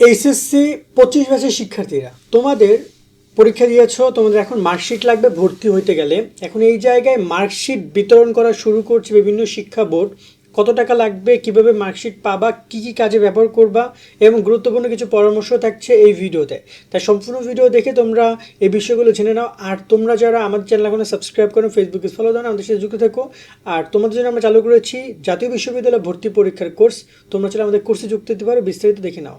HSC পঁচিশ ব্যাচের শিক্ষার্থীরা। তোমাদের পরীক্ষা দিয়েছ, তোমাদের এখন মার্কশিট লাগবে, ভর্তি হইতে গেলে। এখন এই জায়গায় মার্কশিট বিতরণ করা শুরু করছে বিভিন্ন শিক্ষা বোর্ড। কত টাকা লাগবে, কীভাবে মার্কশিট পাবা, কি কি কাজে ব্যবহার করবা, এবং গুরুত্বপূর্ণ কিছু পরামর্শ থাকছে এই ভিডিওতে। তাই সম্পূর্ণ ভিডিও দেখে তোমরা এই বিষয়গুলো জেনে নাও। আর তোমরা যারা আমাদের চ্যানেল এখনও সাবস্ক্রাইব করো ফেসবুকে ফলো দাও আমাদের সাথে যুক্ত থাকো। আর তোমাদের জন্য আমরা চালু করেছি জাতীয় বিশ্ববিদ্যালয় ভর্তি পরীক্ষার কোর্স তোমরা চাইলে আমাদের কোর্সে যুক্ত হতে পারো, বিস্তারিত দেখে নাও।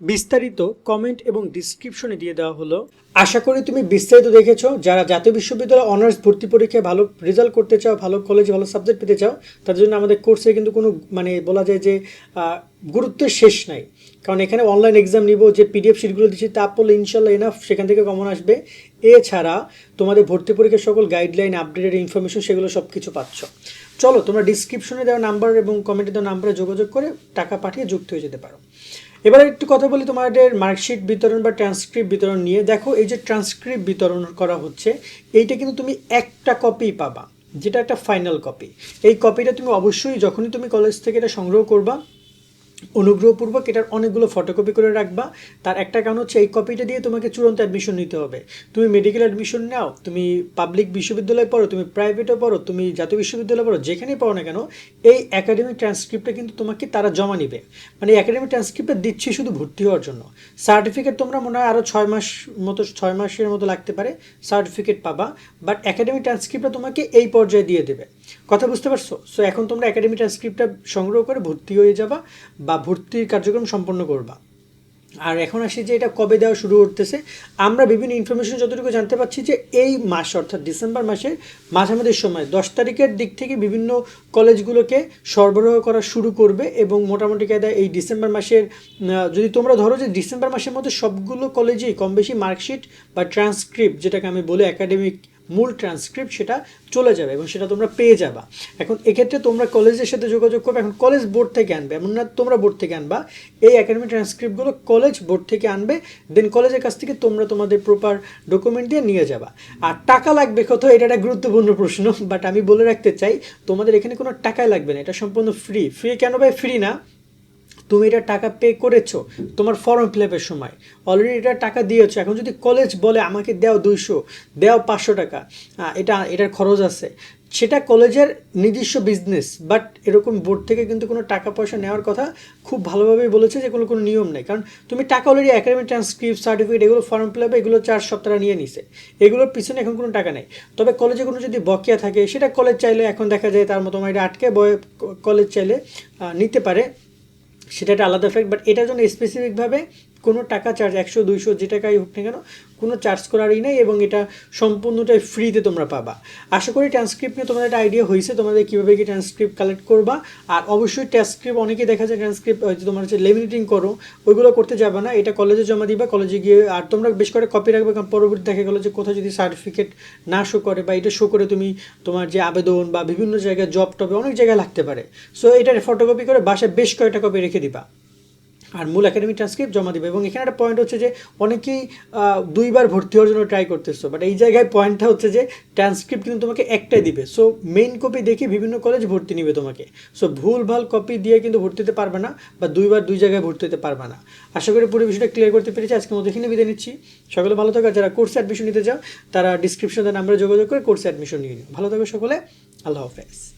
বিস্তারিত কমেন্ট এবং ডিসক্রিপশনে দিয়ে দেওয়া হলো। আশা করি তুমি বিস্তারিত দেখেছ। যারা জাতীয় বিশ্ববিদ্যালয় অনার্স ভর্তি পরীক্ষায় ভালো রেজাল্ট করতে চাও, ভালো কলেজে ভালো সাবজেক্ট পেতে চাও তার জন্য আমাদের কোর্সে কিন্তু কোনো মানে বলা যায় যে গুরুত্বের শেষ নাই। কারণ এখানে অনলাইন এক্সাম নিব, যে পিডিএফ শিটগুলো দিচ্ছি, তা পড়লে ইনশাল্লাহ এনাফ সেখান থেকে কমন আসবে। এছাড়া তোমাদের ভর্তি পরীক্ষার সকল গাইডলাইন আপডেটেড ইনফরমেশন সেগুলো সব কিছু পাচ্ছ। চলো তোমরা ডিসক্রিপশনে দেওয়া নাম্বার এবং কমেন্টে দেওয়া নাম্বারে যোগাযোগ করে টাকা পাঠিয়ে যুক্ত হয়ে যেতে পারো। এবার একটু কথা বলি তোমাদের মার্কশিট বিতরণ বা ট্রান্সক্রিপ্ট বিতরণ নিয়ে। দেখো, এই যে ট্রান্সক্রিপ্ট বিতরণ করা হচ্ছে, এইটা কিন্তু তুমি একটা কপি পাবা, যেটা একটা ফাইনাল কপি এই কপিটা তুমি অবশ্যই যখনই তুমি কলেজ থেকে এটা সংগ্রহ করবা অনুগ্রহপূর্বক এটার অনেকগুলো ফটোকপি করে রাখবা। তার একটা কারণ হচ্ছে, এই কপিটা দিয়ে তোমাকে চূড়ান্ত অ্যাডমিশন নিতে হবে। তুমি মেডিকেল অ্যাডমিশন নাও, তুমি পাবলিক বিশ্ববিদ্যালয়ে পড়ো, তুমি প্রাইভেটে পড়ো, তুমি জাতীয় বিশ্ববিদ্যালয়ে পড়ো, যেখানেই পড়ো না কেন, এই একাডেমিক ট্রান্সক্রিপ্টটা কিন্তু তোমাকে তারা জমা নিবে। মানে একাডেমিক ট্রান্সক্রিপ্টটা দিচ্ছি শুধু ভর্তি হওয়ার জন্য। সার্টিফিকেট তোমরা মনে হয় আরও ছয় মাস মতো, ছয় মাসের মতো লাগতে পারে সার্টিফিকেট পাবা বাট একাডেমিক ট্রান্সক্রিপ্টটা তোমাকে এই পর্যায়ে দিয়ে দেবে। কথা বুঝতে পারছ? সো এখন তোমরা একাডেমিক ট্রান্সক্রিপ্টটা সংগ্রহ করে ভর্তি হয়ে যাবা বা ভর্তির কার্যক্রম সম্পন্ন করবা। আর এখন আসি যে এটা কবে দেওয়া শুরু করতেছে। আমরা বিভিন্ন ইনফরমেশন যতটুকু জানতে পারছি যে এই মাস, অর্থাৎ ডিসেম্বর মাসের মাঝামাঝি সময়, দশ তারিখের দিক থেকে বিভিন্ন কলেজগুলোকে সরবরাহ করা শুরু করবে এবং মোটামুটি কায়দায় এই ডিসেম্বর মাসের যদি তোমরা ধরো যে ডিসেম্বর মাসের মধ্যে সবগুলো কলেজেই কম বেশি মার্কশিট বা ট্রান্সক্রিপ্ট যেটাকে আমি বলি একাডেমিক মূল ট্রান্সক্রিপ্ট সেটা চলে যাবে এবং সেটা তোমরা পেয়ে যাবা। এখন এক্ষেত্রে তোমরা কলেজের সাথে যোগাযোগ করবে, এখন কলেজ বোর্ড থেকে আনবে, এমন না তোমরা বোর্ড থেকে আনবা, এই একাডেমি ট্রান্সক্রিপ্টগুলো কলেজ বোর্ড থেকে আনবে দেন কলেজের কাছ থেকে তোমরা তোমাদের প্রপার ডকুমেন্ট দিয়ে নিয়ে যাবা। আর টাকা লাগবে কত, এটা একটা গুরুত্বপূর্ণ প্রশ্ন বাট আমি বলে রাখতে চাই, তোমাদের এখানে কোনো টাকাই লাগবে না, এটা সম্পূর্ণ ফ্রি ফ্রি কেন ভাই? ফ্রি না। তুমি এটা টাকা পে করেছ, তোমার ফর্ম ফিল আপের সময়। অলরেডি এটা টাকা দিয়েছ, এখন যদি কলেজ বলে আমাকে দেও দুইশো, দেও পাঁচশো টাকা এটা, এটার খরচ আছে। সেটা কলেজের নিজস্ব বিজনেস বাট এরকম বোর্ড থেকে কিন্তু কোনো টাকা পয়সা নেওয়ার কথা খুব ভালোভাবেই বলেছে যে কোনো কোনো নিয়ম নেই। কারণ তুমি টাকা অলরেডি একাডেমিক ট্রান্সক্রিপ্ট সার্টিফিকেট এগুলো ফর্ম ফিল আপে এগুলো চার সপ্তাহ নিয়ে নিছে। এগুলোর পিছনে এখন কোনো টাকা নেই। তবে কলেজে কোনো যদি বকেয়া থাকে, সেটা কলেজ চাইলে এখন দেখা যায় তার মতো এটা আটকে বয়ে কলেজ চাইলে নিতে পারে। সেটা একটা আলাদা ফ্যাক্ট বাট এটার জন্য স্পেসিফিকভাবে কোনো টাকা চার্জ একশো, দুইশো, যে টাকাই হোক না কেন, কোনো চার্জ করারই নাই এবং এটা সম্পূর্ণটাই ফ্রিতে তোমরা পাবা। আশা করি ট্রান্সক্রিপ্ট নিয়ে তোমাদের একটা আইডিয়া হয়েছে, তোমাদের কীভাবে কি ট্রান্সক্রিপ্ট কালেক্ট করবা। আর অবশ্যই ট্রান্সক্রিপ্ট অনেকেই দেখা যায় ট্রান্সক্রিপ্ট তোমার হচ্ছে লেমিনেটিং করো, ওইগুলো করতে যাবে না, এটা কলেজে জমা দিবা কলেজে গিয়ে, আর তোমরা বেশ করে কপি রাখবে, কারণ পরবর্তী দেখা গেলো যে কোথাও যদি সার্টিফিকেট না শো করে বা এটা শো করে তুমি তোমার যে আবেদন বা বিভিন্ন জায়গায় জব টবে অনেক জায়গায় লাগতে পারে। সো এটা ফটোকপি করে বাসায় বেশ কয়েকটা কপি রেখে দিবা। আর মূল একাডেমিক ট্রান্সক্রিপ্ট জমা দিবে। এবং এখানে একটা পয়েন্ট হচ্ছে যে, অনেকেই দুইবার ভর্তি হওয়ার জন্য ট্রাই করতেছো বাট এই জায়গায় পয়েন্টটা হচ্ছে যে ট্রান্সক্রিপ্ট কিন্তু তোমাকে একটাই দিবে। সো মেইন কপি দেখে বিভিন্ন কলেজ ভর্তি নিবে তোমাকে। সো ভুল ভালো কপি দিয়ে কিন্তু ভর্তি হতে পারবে না, বা দুইবার দুই জায়গায় ভর্তি হতে পারবে না। আশা করি পুরো বিষয়টা ক্লিয়ার করতে পেরেছি। আজকে মতো এখানে বিদায় নিচ্ছি। সকলে ভালো থাকো যারা কোর্সে অ্যাডমিশন নিতে চাও, তারা ডিসক্রিপশনে নাম্বারে যোগাযোগ করে কোর্সে অ্যাডমিশন নিয়ে নিও। ভালো থাকো সকলে। আল্লাহ হাফেজ।